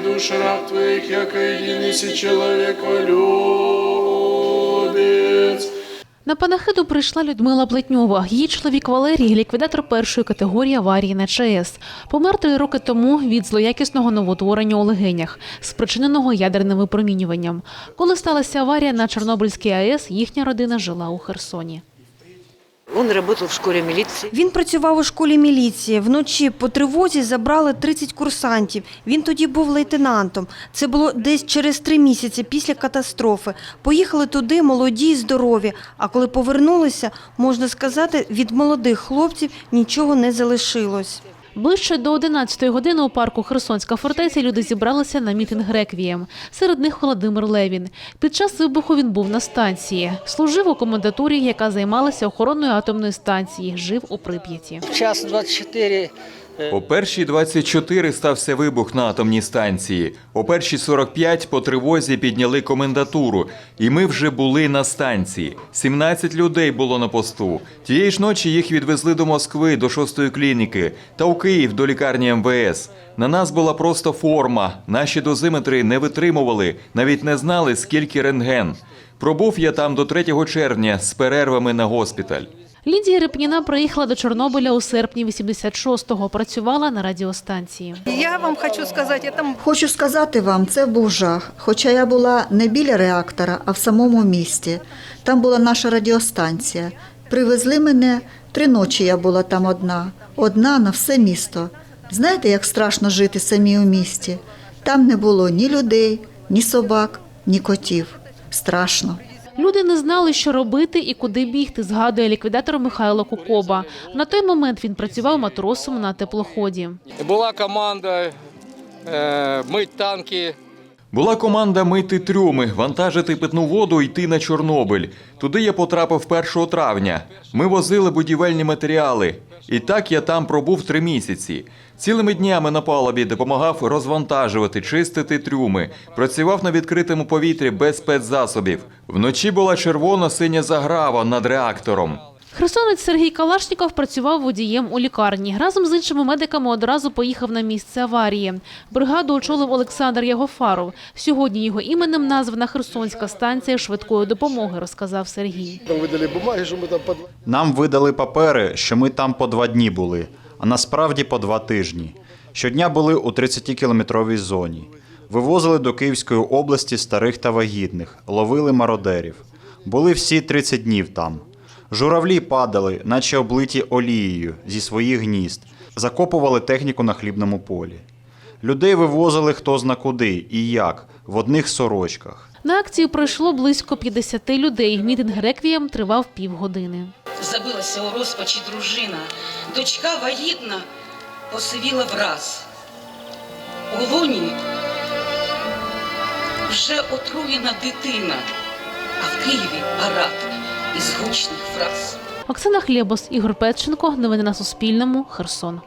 душ раб твоих, яко единый человеколюбец. На панахиду прийшла Людмила Плетньова. Її чоловік Валерій – ліквідатор першої категорії аварії на ЧАЕС. Помер три роки тому від злоякісного новотворення у легенях, спричиненого ядерним випромінюванням. Коли сталася аварія на Чорнобильській АЕС, їхня родина жила у Херсоні. Он работал в школе милиции. Він працював у школі міліції. Вночі по тривозі забрали 30 курсантів. Він тоді був лейтенантом. Це було десь через три місяці після катастрофи. Поїхали туди молоді й здорові. А коли повернулися, можна сказати, від молодих хлопців нічого не залишилось. Ближче до 11-ї години у парку Херсонська фортеця люди зібралися на мітинг «Реквієм». Серед них Володимир Левін. Під час вибуху він був на станції. Служив у комендатурі, яка займалася охороною атомної станції. Жив у Прип'яті. Час 24 О першій 24 стався вибух на атомній станції. О першій 45 по тривозі підняли комендатуру, і ми вже були на станції. 17 людей було на посту. Тієї ж ночі їх відвезли до Москви, до шостої клініки та у Київ до лікарні МВС. На нас була просто форма. Наші дозиметри не витримували, навіть не знали, скільки рентген. Пробув я там до 3 червня з перервами на госпіталь. Лідія Репніна приїхала до Чорнобиля у серпні 86-го. Працювала на радіостанції. Я вам хочу сказать, это Хочу сказати вам, це був жах. Хоча я була не біля реактора, а в самому місті. Там була наша радіостанція. Привезли мене, три ночі я була там одна, одна на все місто. Знаєте, як страшно жити самі у місті? Там не було ні людей, ні собак, ні котів. Страшно. Люди не знали, що робити і куди бігти, згадує ліквідатор Михайло Кукоба. На той момент він працював матросом на теплоході. була команда е, мить танки. Була команда мити трюми, вантажити питну воду, йти на Чорнобиль. Туди я потрапив 1 травня. Ми возили будівельні матеріали. І так я там пробув три місяці. Цілими днями на палубі допомагав розвантажувати, чистити трюми. Працював на відкритому повітрі без спецзасобів. Вночі була червоно-синя заграва над реактором. Херсонець Сергій Калашніков працював водієм у лікарні. Разом з іншими медиками одразу поїхав на місце аварії. Бригаду очолив Олександр Ягофаров. Сьогодні його іменем названа Херсонська станція швидкої допомоги, розказав Сергій. Нам видали папери, що ми там по два дні були, а насправді по два тижні. Щодня були у 30-кілометровій зоні. Вивозили до Київської області старих та вагітних, ловили мародерів. Були всі 30 днів там. Журавлі падали, наче облиті олією зі своїх гнізд, закопували техніку на хлібному полі. Людей вивозили хто зна куди і як, в одних сорочках. На акцію прийшло близько 50 людей. Мітинг реквієм тривав півгодини. Забилася у розпачі дружина. Дочка вагітна посивіла враз. У луні вже отруєна дитина, а в Києві парад із звучних фраз. Оксана Хлєбос, Ігор Петченко. Новини на Суспільному. Херсон.